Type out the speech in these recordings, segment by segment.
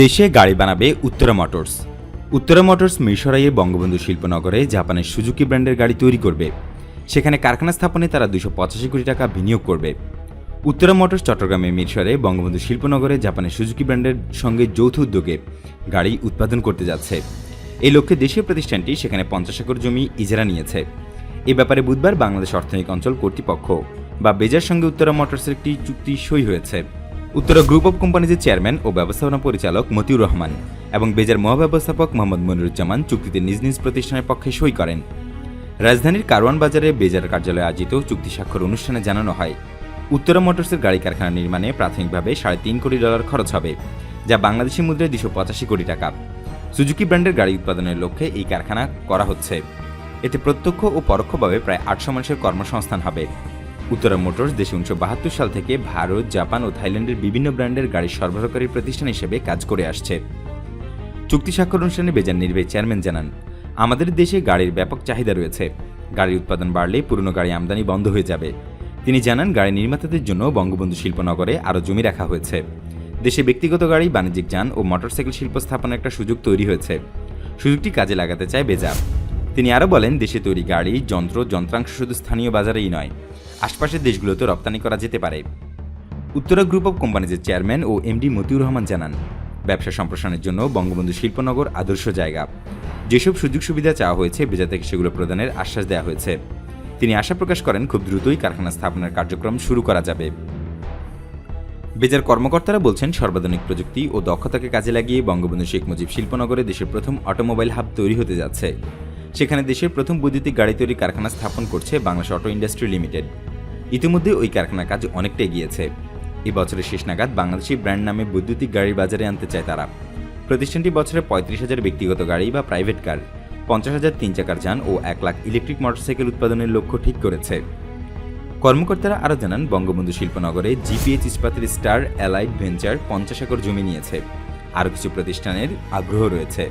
দেশে গাড়ি বানাবে উত্তরা মোটরস। উত্তরা মোটরস মিরসরাইয়ে বঙ্গবন্ধু শিল্পনগরে জাপানের সুজুকি ব্র্যান্ডের গাড়ি তৈরি করবে। সেখানে কারখানা স্থাপনে তারা দুশো পঁচাশি কোটি টাকা বিনিয়োগ করবে। উত্তরা মোটরস চট্টগ্রামের মিরসরে বঙ্গবন্ধু শিল্পনগরে জাপানের সুজুকি ব্র্যান্ডের সঙ্গে যৌথ উদ্যোগে গাড়ি উৎপাদন করতে যাচ্ছে। এই লক্ষ্যে দেশীয় প্রতিষ্ঠানটি সেখানে পঞ্চাশ একর জমি ইজারা নিয়েছে। এ ব্যাপারে বুধবার বাংলাদেশ অর্থনৈতিক অঞ্চল কর্তৃপক্ষ বা বেজার সঙ্গে উত্তরা মোটরসের একটি চুক্তি সই হয়েছে। উত্তরা গ্রুপ অব কোম্পানিজের চেয়ারম্যান ও ব্যবস্থাপনা পরিচালক মতিউর রহমান এবং বেজার মহাব্যবস্থাপক মোহাম্মদ মনিরুজ্জামান চুক্তিতে নিজ নিজ প্রতিষ্ঠানের পক্ষে সই করেন। রাজধানীর কারওয়ান বাজারে বেজার কার্যালয়ে আয়োজিত চুক্তি স্বাক্ষর অনুষ্ঠানে জানানো হয়, উত্তরা মোটরসের গাড়ি কারখানা নির্মাণে প্রাথমিকভাবে সাড়ে তিন কোটি ডলার খরচ হবে, যা বাংলাদেশি মুদ্রায় দুশো পঁচাশি কোটি টাকা। সুজুকি ব্র্যান্ডের গাড়ি উৎপাদনের লক্ষ্যে এই কারখানা করা হচ্ছে। এতে প্রত্যক্ষ ও পরোক্ষভাবে প্রায় আটশো মানুষের কর্মসংস্থান হবে। উত্তরা মোটরস দেশে উনিশশো বাহাত্তর সাল থেকে ভারত, জাপান ও থাইল্যান্ডের বিভিন্ন ব্র্যান্ডের গাড়ি সরবরাহকারী প্রতিষ্ঠান হিসেবে কাজ করে আসছে। চুক্তি স্বাক্ষর অনুষ্ঠানে বেজার নির্বাহী চেয়ারম্যান জানান, আমাদের দেশে গাড়ির ব্যাপক চাহিদা রয়েছে। গাড়ির উৎপাদন বাড়লে পুরনো গাড়ি আমদানি বন্ধ হয়ে যাবে। তিনি জানান, গাড়ি নির্মাতাদের জন্য বঙ্গবন্ধু শিল্পনগরে আরও জমি রাখা হয়েছে। দেশে ব্যক্তিগত গাড়ি, বাণিজ্যিক যান ও মোটরসাইকেল শিল্প স্থাপনের একটা সুযোগ তৈরি হয়েছে। সুযোগটি কাজে লাগাতে চায় বেজা তিনি আরও বলেন, দেশে তৈরি গাড়ি, যন্ত্র, যন্ত্রাংশ শুধু স্থানীয় বাজারেই নয়। আশপাশের দেশগুলোতে রপ্তানি করা যেতে পারে। উত্তরা গ্রুপ অব কোম্পানিজের চেয়ারম্যান ও এমডি মতিউর রহমান জানান, ব্যবসা সম্প্রসারণের জন্য বঙ্গবন্ধু শিল্পনগর আদর্শ জায়গা। যেসব সুযোগ সুবিধা চাওয়া হয়েছে, বেজা থেকে সেগুলো প্রদানের আশ্বাস দেওয়া হয়েছে। তিনি আশা প্রকাশ করেন, খুব দ্রুতই কারখানা স্থাপনের কার্যক্রম শুরু করা যাবে। বেজার কর্মকর্তারা বলছেন, সর্বাধুনিক প্রযুক্তি ও দক্ষতাকে কাজে লাগিয়ে বঙ্গবন্ধু শেখ মুজিব শিল্পনগরে দেশের প্রথম অটোমোবাইল হাব তৈরি হতে যাচ্ছে। সেখানে দেশের প্রথম বৈদ্যুতিক গাড়ি তৈরি কারখানা স্থাপন করছে বাংলাদেশ অটো ইন্ডাস্ট্রি লিমিটেড। ইতিমধ্যে ওই কারখানার কাজ অনেকটা এগিয়েছে। এই বছরের শেষ নাগাদ বাংলাদেশি ব্র্যান্ড নামে বৈদ্যুতিক গাড়ির বাজারে আনতে চায় তারা। প্রতিষ্ঠানটি বছরে পঁয়ত্রিশ হাজার ব্যক্তিগত গাড়ি বা প্রাইভেট কার, পঞ্চাশ হাজার তিন চাকার যান ও এক লাখ ইলেকট্রিক মোটরসাইকেল উৎপাদনের লক্ষ্য ঠিক করেছে। কর্মকর্তারা আরও জানান, বঙ্গবন্ধু শিল্পনগরে জিপিএইচ ইস্পাতের স্টার অ্যালাইড ভেঞ্চার পঞ্চাশ একর জমি নিয়েছে। আরও কিছু প্রতিষ্ঠানের আগ্রহ রয়েছে।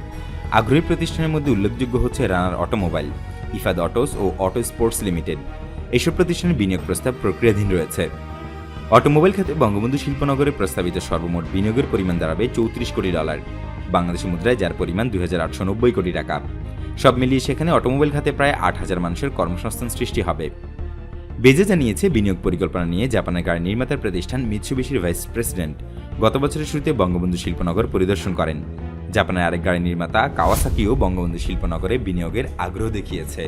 আগ্রহী প্রতিষ্ঠানের মধ্যে উল্লেখযোগ্য হচ্ছে রানার অটোমোবাইল, ইফাদ অটোস ও অটো স্পোর্টস লিমিটেড। এসব প্রতিষ্ঠানের বিনিয়োগ প্রস্তাব প্রক্রিয়াধীন রয়েছে। অটোমোবাইল খাতে বঙ্গবন্ধু শিল্পনগরে প্রস্তাবিত সর্বমোট বিনিয়োগের পরিমাণ দাঁড়াবে চৌত্রিশ কোটি ডলার। বাংলাদেশি মুদ্রায় যার পরিমাণ দুই হাজার আটশো নব্বই কোটি টাকা। সব মিলিয়ে সেখানে অটোমোবাইল খাতে প্রায় আট হাজার মানুষের কর্মসংস্থান সৃষ্টি হবে। বেজে জানিয়েছে বিনিয়োগ পরিকল্পনা নিয়ে জাপানের গাড়ি নির্মাতার প্রতিষ্ঠান মিৎসুবিশির ভাইস প্রেসিডেন্ট। গত বছরের শুরুতে বঙ্গবন্ধু শিল্পনগর পরিদর্শন করেন। জাপানের আরেক গাড়ি নির্মাতা কাওয়াসাকিও বঙ্গবন্ধু শিল্পনগরে বিনিয়োগের আগ্রহ দেখিয়েছে।